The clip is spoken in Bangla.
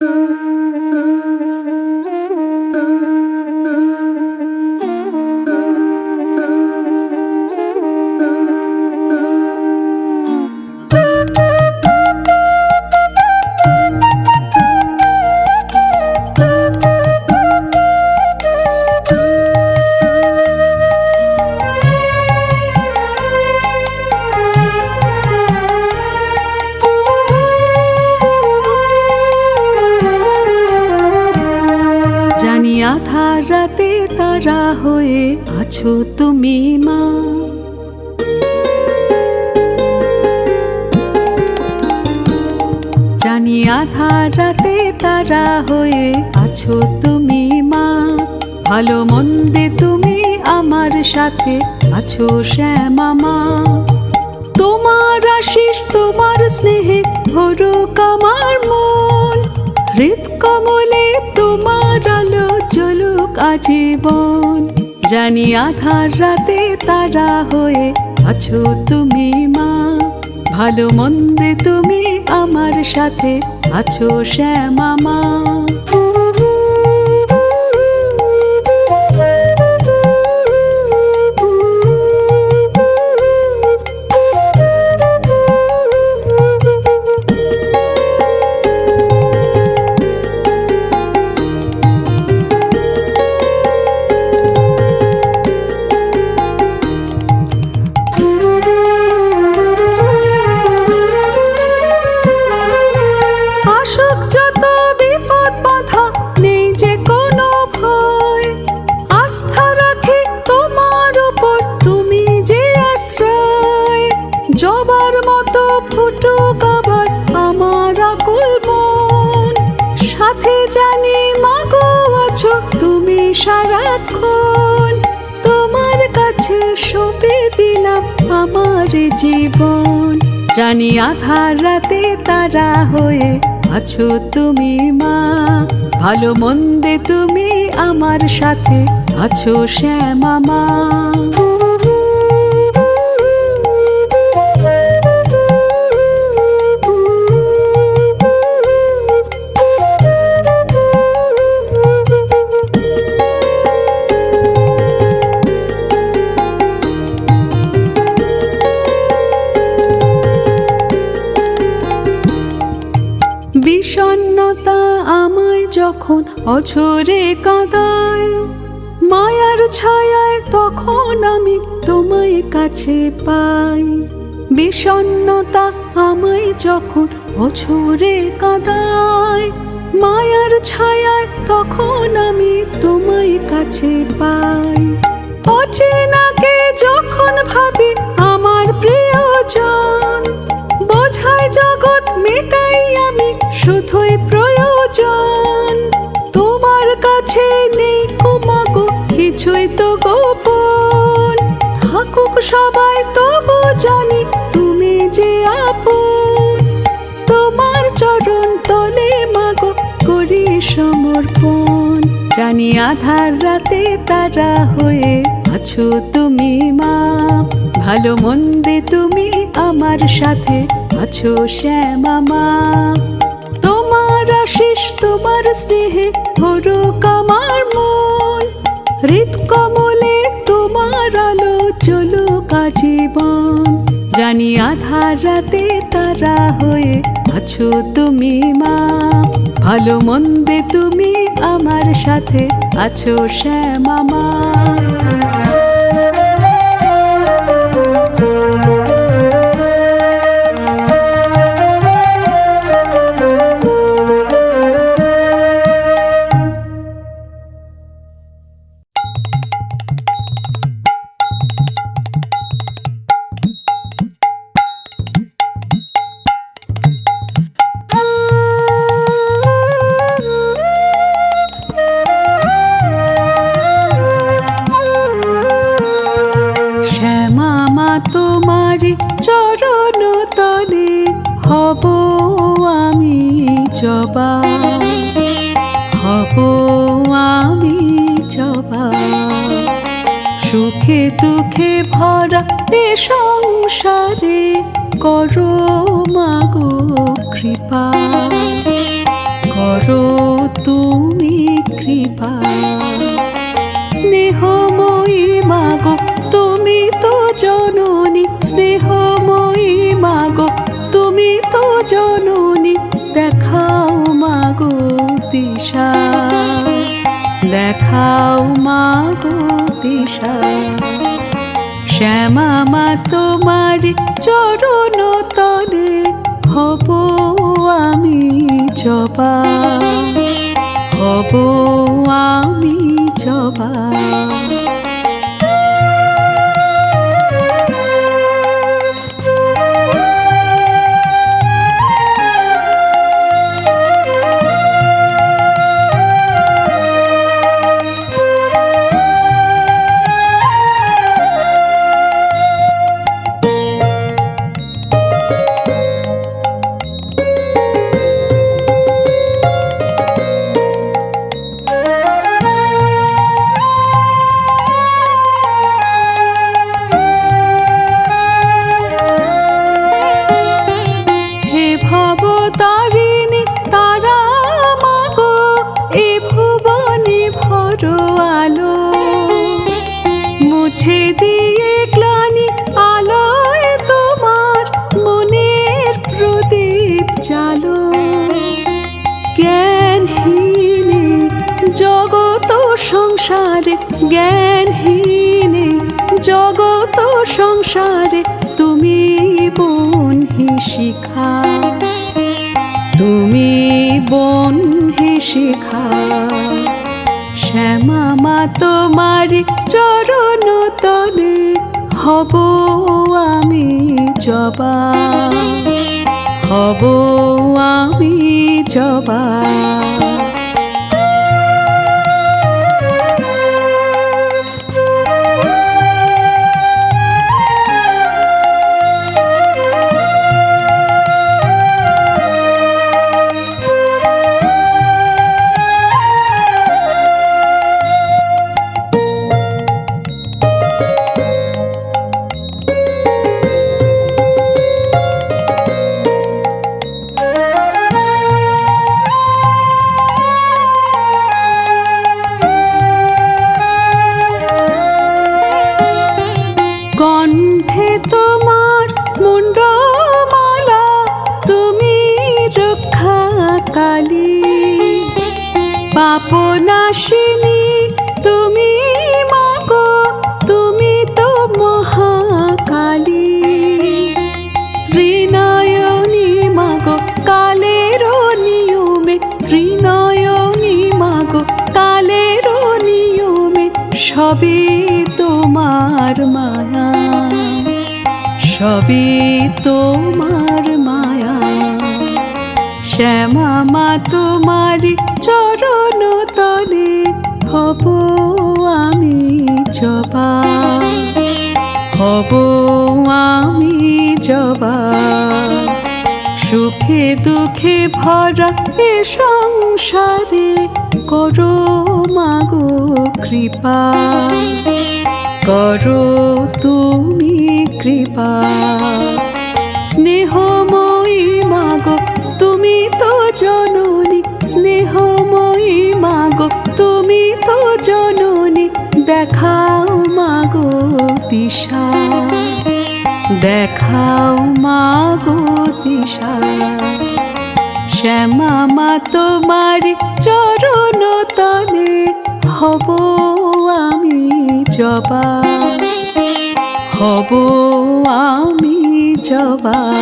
thank mm -hmm. you জানি আধার রাতে তারা হয়ে আছো তুমি মা। জানি আধার রাতে তারা হয়ে আছো তুমি মা। ভালো মন্দে তুমি আমার সাথে আছো শ্যামা মা। তোমার আশিস, তোমার স্নেহে ভরুক আমার মন। হৃদ আজীবন। জানি আধার রাতে তারা হয়ে আছো তুমি মা। ভালো মন্দে তুমি আমার সাথে আছো শ্যামা মা। সারাক্ষণ তোমার কাছে সঁপে দিলাম আমার জীবন। জানি আধার রাতে তারা হয়ে আছো তুমি মা। ভালো মন্দে তুমি আমার সাথে আছো শ্যামা মা। যখন অঝরে কাঁদায়, মায়ার ছায়ায় তখন আমি তোমায় কাছে পাই। বিষণ্ণতা আমায় যখন অঝরে কাঁদায়, মায়ার ছায়ায় তখন আমি তোমায় কাছে পাই। অচেনাকে যখন ভাবি, আমার প্রিয়জন সবাই তবু জানি তুমি যে আপন। তোমার চরণ তলে মাগো করি সমর্পণ। জানি আধার রাতে তারা হয়ে আছো তুমি মা। ভালো মন্দে তুমি আমার সাথে আছো শ্যামা মা। তোমার আশিস, তোমার স্নেহে ভরুক আমার মন। হৃদ জানি আধার রাতে তারা হয়ে আছো তুমি মা। ভালো মন্দে তুমি আমার সাথে আছো শ্যামা মা। হব আমি জবা। হব আমি জবা। সুখে দুঃখে ভরা এ সংসারে করো মাগো কৃপা। করো তুমি জননী দেখাও মাগো দিশা। দেখাও মাগো দিশা। শ্যামা মা তোমার চরণ তলে হব আমি জবা। হব আমি জবা। মুছে দিয়ে গ্লানি আলোয় তোমার মনের প্রদীপ জালো জ্ঞানহীনে জগত সংসারে, জ্ঞানহীনে জগত সংসারে তুমি বোন হি শিখা। তুমি বোন হি শিখা। শ্যামা মা তোমার চরণ তলে হব আমি জবা। হব আমি জবা। তুমি মাগো তুমি তো মাগো কালের মাগো কালের সবই তোমার মায়া সবই তোমার মায়া। শ্যামা মা তোমার চরণ তলে, হব আমি জবা। হব আমি জবা। সুখে দুঃখে ভরা এ সংসারে করো মাগো কৃপা। করো তুমি কৃপা। স্নেহ মাগো তুমি তো জননী, স্নেহময়ী মাগো। তুমি তো জননী, দেখাও মাগো দিশা। দেখাও মাগো দিশা। শ্যামা মা তোমার চরণ তলে হব আমি জবা। হব আমি জবা।